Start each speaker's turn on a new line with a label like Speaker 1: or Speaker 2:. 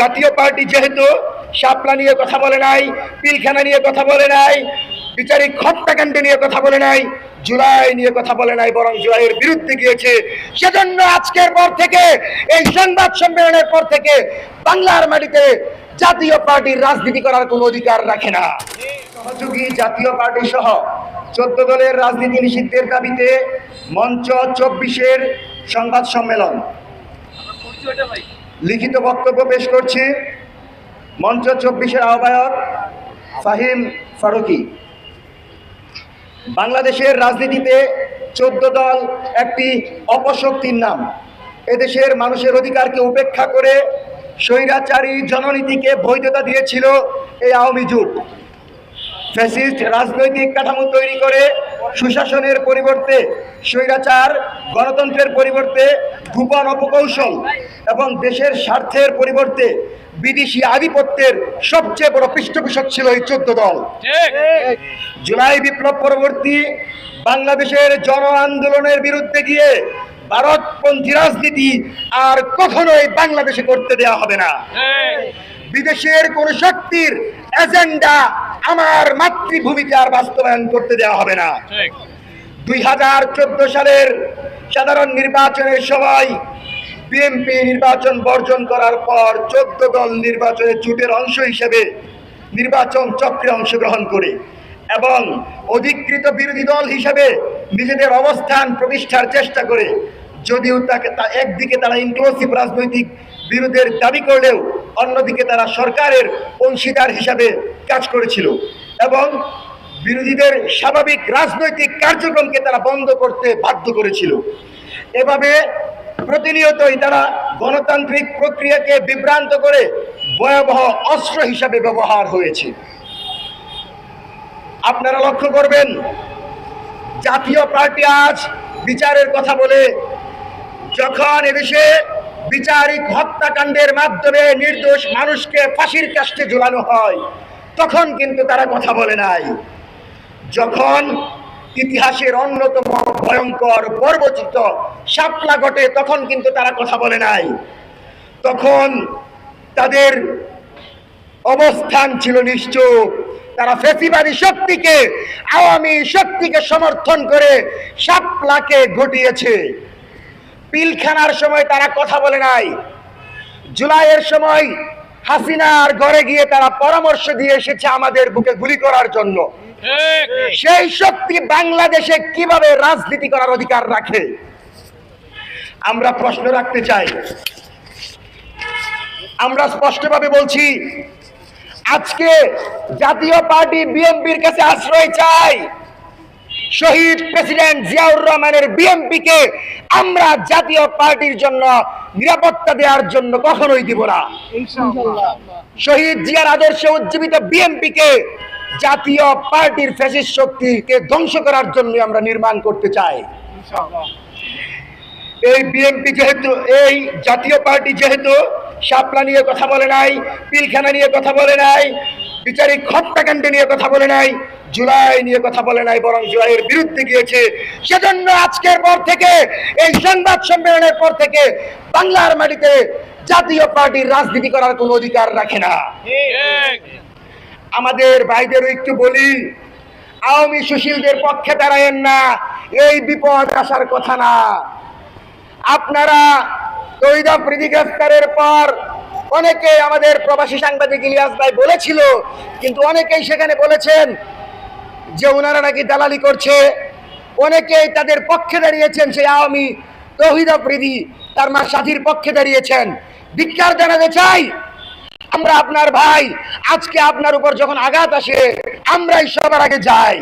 Speaker 1: জাতীয় পার্টি যেহেতু শাপলা নিয়ে কথা বলে নাই, পিলখানা নিয়ে কথা বলে নাই, বিচারিক হত্যাকাণ্ড নিয়ে কথা বলে নাই, জুলাই নিয়ে কথা বলে নাই, বরং জুলাইয়ের বিরুদ্ধে গিয়েছে। সেজন্য আজকের পর থেকে, এই সংবাদ সম্মেলনের পর থেকে বাংলার মাটিতে জাতীয় পার্টির রাজনীতি করার কোনো অধিকার রাখে না। সহযোগী জাতীয় পার্টি সহ চোদ্দ দলের রাজনীতি নিষিদ্ধের দাবিতে মঞ্চ চব্বিশের সংবাদ সম্মেলন। লিখিত বক্তব্য পেশ করছি মঞ্চ চব্বিশের আহ্বায়ক ফাহিম ফারুকি। বাংলাদেশের রাজনীতিতে চোদ্দ দল একটি অপশক্তির নাম। এদেশের মানুষের অধিকারকে উপেক্ষা করে স্বৈরাচারী জননীতিকে বৈধতা দিয়েছিল এই আওয়ামী জোট ফ্যাসিস্ট রাজনৈতিক কাঠামো তৈরি করে সুশাসনের পরিবর্তে স্বৈরাচার, গণতন্ত্রের পরিবর্তে গোপন অপকৌশল এবং দেশের স্বার্থের পরিবর্তে বিদেশি আধিপত্যের সবচেয়ে বড় পৃষ্ঠপোষক ছিল এই চোদ্দ দল। জুলাই বিপ্লব পরবর্তী বাংলাদেশের জন আন্দোলনের বিরুদ্ধে গিয়ে ভারতপন্থী রাজনীতি আর কখনোই বাংলাদেশে করতে দেওয়া হবে না। বিদেশের কোন শক্তির এজেন্ডা আমার মাতৃভূমিকে আর বাস্তবায়ন করতে দেওয়া হবে না। দুই হাজার চোদ্দ সালের সাধারণ নির্বাচনের সময় বিএনপি নির্বাচন বর্জন করার পর চোদ্দ দল নির্বাচনে জোটের অংশ হিসেবে নির্বাচন চক্রে অংশগ্রহণ করে এবং অধিকৃত বিরোধী দল হিসেবে নিজেদের অবস্থান প্রতিষ্ঠার চেষ্টা করে। যদিও তাকে তা একদিকে তারা ইনক্লুসিভ রাজনৈতিক বিরোধের দাবি করলেও অন্যদিকে তারা সরকারের অংশীদার হিসাবে কাজ করেছিল। এবং বিরোধীদের স্বাভাবিক রাজনৈতিক কার্যক্রমকে তারা বন্ধ করতে বাধ্য করেছিল। এভাবে প্রতিনিয়তই তারা গণতান্ত্রিক প্রক্রিয়াকে বিভ্রান্ত করে ভয়াবহ অস্ত্র হিসাবে ব্যবহার হয়েছে। আপনারা লক্ষ্য করবেন, জাতীয় পার্টি আজ বিচারের কথা বলে, যখন এদেশে বিচারিক হত্যাকাণ্ডের মাধ্যমে নির্দোষ মানুষকে ফাঁসির কাষ্টে ঝুলানো হয়, তখন কিন্তু তারা কথা বলে নাই। যখন ইতিহাসের অন্যতম ভয়ঙ্কর পর্বচিত সাপলা ঘটে, তখন কিন্তু তারা কথা বলে নাই। তখন তাদের অবস্থান ছিল নিশ্চুপ। তারা ফেসিবাদী শক্তিকে, আওয়ামী শক্তিকে সমর্থন করে সাপলাকে ঘটিয়েছে। পিলখানার সময় তারা কথা বলে নাই। জুলাইয়ের সময় হাসিনার ঘরে গিয়ে তারা পরামর্শ দিয়ে এসেছে আমাদের বুকে গুলি করার জন্য। সেই শক্তি বাংলাদেশে কীভাবে রাজনীতি করার অধিকার রাখে? আমরা প্রশ্ন রাখতে চাই। আমরা স্পষ্টভাবে বলছি আজকে জাতীয় পার্টি বিএনপির কাছে আশ্রয় চাই। শহীদ প্রেসিডেন্ট জিয়াউর রহমানের বিএনপিকে আমরা জাতীয় পার্টির জন্য নিরাপত্তা দেওয়ার জন্য কখনোই দিব না। শহীদ জিয়ার আদর্শে উজ্জীবিত বিএনপিকে জাতীয় পার্টির ফ্যাসিস্ট শক্তিকে ধ্বংস করার জন্য আমরা নির্মাণ করতে চাই। এই বিএনপি যেহেতু এই জাতীয় পার্টি যেহেতু শাপলা নিয়ে কথা বলে নাই পিলখানা নিয়ে কথা বলে নাই বিচারিক হত্যাকাণ্ড নিয়ে কথা বলে নাই জুলাই নিয়ে কথা বলে নাই বরং জুলাইয়ের বিরুদ্ধে গিয়েছে। সেজন্য আজকের পর থেকে এই সংবাদ সম্মেলনের পর থেকে বাংলার মাটিতে জাতীয় পার্টির রাজনীতি করার কোনো অধিকার রাখে না। আমাদের ভাইদেরও একটু বলি, আওয়ামী সুশীলদের পক্ষে দাঁড়ায়েন না, এই বিপদ আসার কথা না। আপনারা তৈদা প্রীতি পর অনেকে আমাদের প্রবাসী সাংবাদিক ইলিয়াস ভাই বলেছিল, কিন্তু অনেকেই সেখানে বলেছেন যে ওনারা নাকি দালালি করছে। অনেকেই তাদের পক্ষে দাঁড়িয়েছেন, সেই আওয়ামী তহিদ আফ্রিদি তার মা সাথীর পক্ষে দাঁড়িয়েছেন। ধিক্কার জানাতে চাই আমরা আপনার ভাই। আজকে আপনার উপর যখন আঘাত আসে আমরাই সবার আগে যাই।